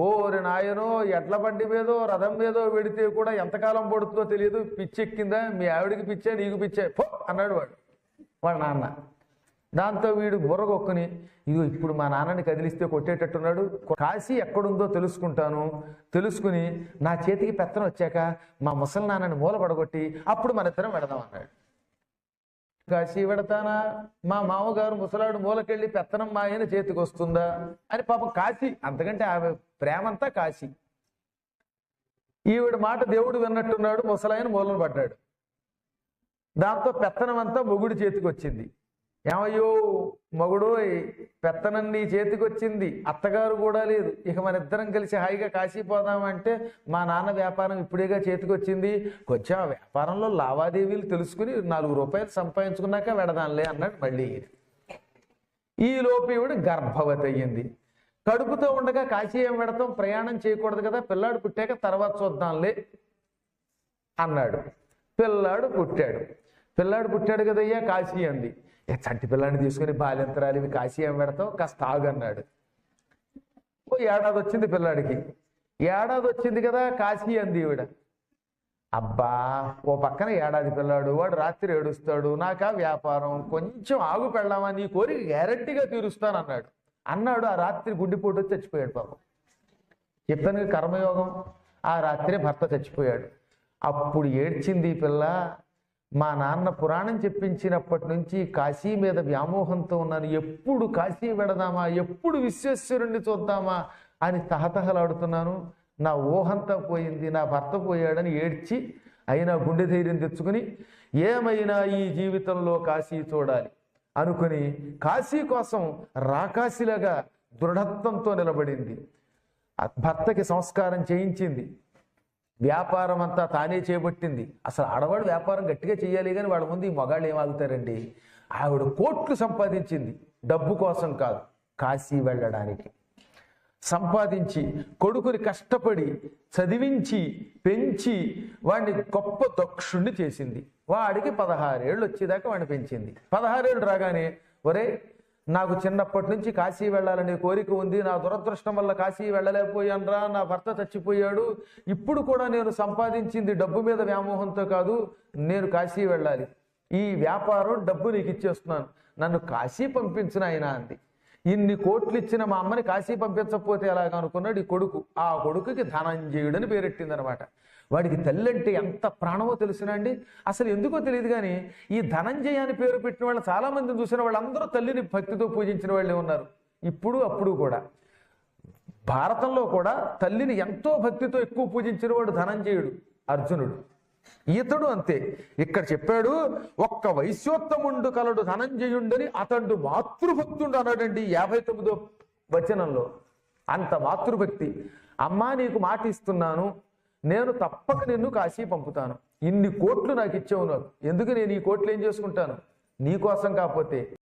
ఓరి నాయనో ఎడ్ల బండి మీదో రథం మీదో వెడితే కూడా ఎంతకాలం పడుతుందో తెలియదు. పిచ్చెక్కిందా? మీ ఆవిడికి పిచ్చా నీకు పిచ్చా? పో అన్నాడు వాడు. వాళ్ళ నాన్న దాంతో వీడు బుర్రగొక్కుని ఇదిగో ఇప్పుడు మా నాన్నని కదిలిస్తే కొట్టేటట్టున్నాడు. కాశీ ఎక్కడుందో తెలుసుకుంటాను. తెలుసుకుని నా చేతికి పెత్తనం వచ్చాక మా ముసలి నాన్నని మూల పడగొట్టి అప్పుడు మన ఇద్దరం పెడదాం అన్నాడు. కాశీ పెడతానా మా మామగారు ముసలాడు మూలకెళ్ళి పెత్తనం మా ఆయన చేతికి వస్తుందా అని పాపం కాశీ అంతకంటే ఆమె ప్రేమంతా కాశీ. ఈవిడ మాట దేవుడు విన్నట్టున్నాడు ముసలాయన మూలన పడ్డాడు. దాంతో పెత్తనం అంతా మొగుడి చేతికి వచ్చింది ఏమయ్యో మగుడోయ్ పెత్తనండి నీ చేతికి వచ్చింది అత్తగారు కూడా లేదు. ఇక మన ఇద్దరం కలిసి హాయిగా కాశీ పోదామంటే మా నాన్న వ్యాపారం ఇప్పుడేగా చేతికి వచ్చింది కొంచెం ఆ వ్యాపారంలో లావాదేవీలు తెలుసుకుని నాలుగు రూపాయలు సంపాదించుకున్నాక వెడదాంలే అన్నాడు మళ్ళీ. ఈ లోపు ఈవిడ గర్భవతి అయ్యింది. కడుపుతో ఉండగా కాశీ ఏం పెడతాం ప్రయాణం చేయకూడదు కదా పిల్లాడు పుట్టాక తర్వాత చూద్దాంలే అన్నాడు. పిల్లాడు పుట్టాడు. పిల్లాడు పుట్టాడు కదయ్యా కాశీ అంది. చంటి పిల్లాడిని తీసుకుని బాల్యంతరాలు ఇవి కాశీ ఏం పెడతావు? కాస్త ఆగన్నాడు. ఓ ఏడాది వచ్చింది పిల్లాడికి. ఏడాది వచ్చింది కదా కాశీ అంది ఈవిడ. అబ్బా ఓ పక్కన ఏడాది పిల్లాడు వాడు రాత్రి ఏడుస్తాడు నాకా వ్యాపారం కొంచెం ఆగు పెళ్ళామా నీ కోరిక గ్యారంటీగా తీరుస్తాను అన్నాడు అన్నాడు ఆ రాత్రి గుండెపోటు వచ్చి చచ్చిపోయాడు పాపం. చెప్పాను కర్మయోగం ఆ రాత్రి భర్త చచ్చిపోయాడు. అప్పుడు ఏడ్చింది ఈ పిల్ల మా నాన్న పురాణం చెప్పించినప్పటి నుంచి కాశీ మీద వ్యామోహంతో ఉన్నాను. ఎప్పుడు కాశీ వెడదామా? ఎప్పుడు విశ్వేశ్వరుణ్ణి చూద్దామా? అని తహతహలాడుతున్నాను. నా ఊహంతా పోయింది. నా భర్త పోయాడని ఏడ్చి అయినా గుండె ధైర్యం తెచ్చుకుని ఏమైనా ఈ జీవితంలో కాశీ చూడాలి అనుకుని కాశీ కోసం రాకాశిలాగా దృఢత్వంతో నిలబడింది. ఆ భర్తకి సంస్కారం చేయించింది. వ్యాపారం అంతా తానే చేపట్టింది. అసలు ఆడవాడు వ్యాపారం గట్టిగా చేయాలి కానీ వాళ్ళ ముందు ఈ మగాళ్ళు ఏమాగుతారండి ఆవిడ కోట్లు సంపాదించింది. డబ్బు కోసం కాదు కాశీ వెళ్ళడానికి. సంపాదించి కొడుకుని కష్టపడి చదివించి పెంచి వాడిని గొప్ప దక్షుణ్ణి చేసింది. వాడికి పదహారేళ్ళు వచ్చేదాకా వాడిని పెంచింది. పదహారేళ్ళు రాగానే ఒరే నాకు చిన్నప్పటి నుంచి కాశీ వెళ్ళాలనే కోరిక ఉంది. నా దురదృష్టం వల్ల కాశీ వెళ్ళలేకపోయానురా. నా భర్త చచ్చిపోయాడు. ఇప్పుడు కూడా నేను సంపాదించింది డబ్బు మీద వ్యామోహంతో కాదు నేను కాశీ వెళ్ళాలి. ఈ వ్యాపారం డబ్బు నీకు ఇచ్చేస్తున్నాను. నన్ను కాశీ పంపించిన ఆయన అంది. ఇన్ని కోట్లు ఇచ్చిన మా అమ్మని కాశీ పంపించకపోతే ఎలాగ అనుకున్నాడు ఈ కొడుకు. ఆ కొడుకుకి ధనంజయుడని పేరెట్టింది అనమాట వాడికి తల్లి అంటే ఎంత ప్రాణమో తెలుసునండి అసలు ఎందుకో తెలియదు కానీ ఈ ధనంజయ అని పేరు పెట్టిన వాళ్ళు చాలామంది చూసిన వాళ్ళందరూ తల్లిని భక్తితో పూజించిన వాళ్ళే ఉన్నారు. ఇప్పుడు అప్పుడు కూడా. భారతంలో కూడా తల్లిని ఎంతో భక్తితో ఎక్కువ పూజించిన వాడు ధనంజయుడు అర్జునుడు. ఈతడు అంతే. ఇక్కడ చెప్పాడు ఒక్క వైశ్యోత్తముండు కలడు ధనంజయుండని అతడు మాతృభక్తుడు అన్నాడండి యాభై తొమ్మిదో వచనంలో. అంత మాతృభక్తి. అమ్మా నీకు మాట ఇస్తున్నాను నేను తప్పక నిన్ను కాశీ పంపుతాను. ఇన్ని కోట్లు నాకు ఇచ్చావు నాకు ఎందుకు నేను ఈ కోట్లు ఏం చేసుకుంటాను? నీ కోసం కాకపోతే.